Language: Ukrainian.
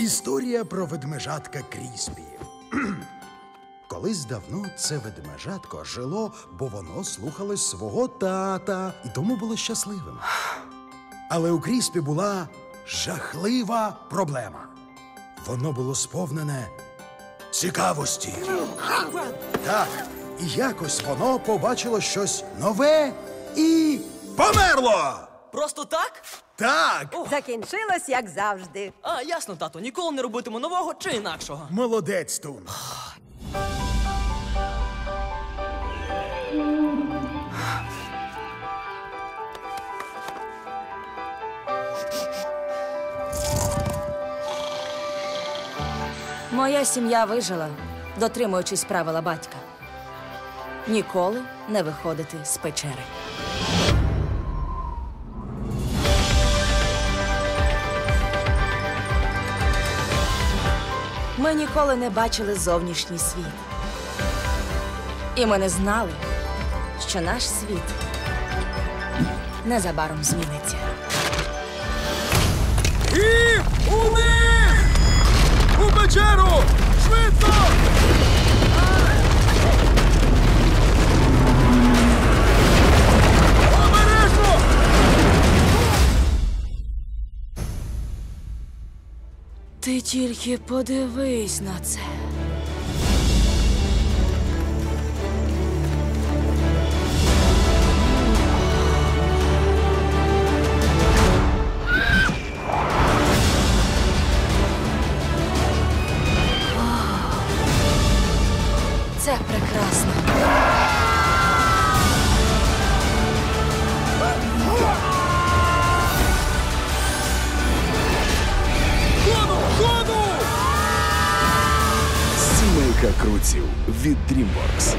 Історія про ведмежатка Кріспі. Колись давно це ведмежатко жило, бо воно слухалось свого тата і тому було щасливим. Але у Кріспі була жахлива проблема. Воно було сповнене цікавості. Так, і якось воно побачило щось нове і померло. Просто так? Так, Закінчилось, як завжди. А, ясно, тато, ніколи не робитиму нового чи інакшого. молодець, Тун. Моя сім'я вижила, дотримуючись правила батька. Ніколи не виходити з печери. Ми ніколи не бачили зовнішній світ. І ми не знали, що наш світ незабаром зміниться. І Ти тільки подивись на це. Це прекрасно. Сімейка крутів від DreamWorks.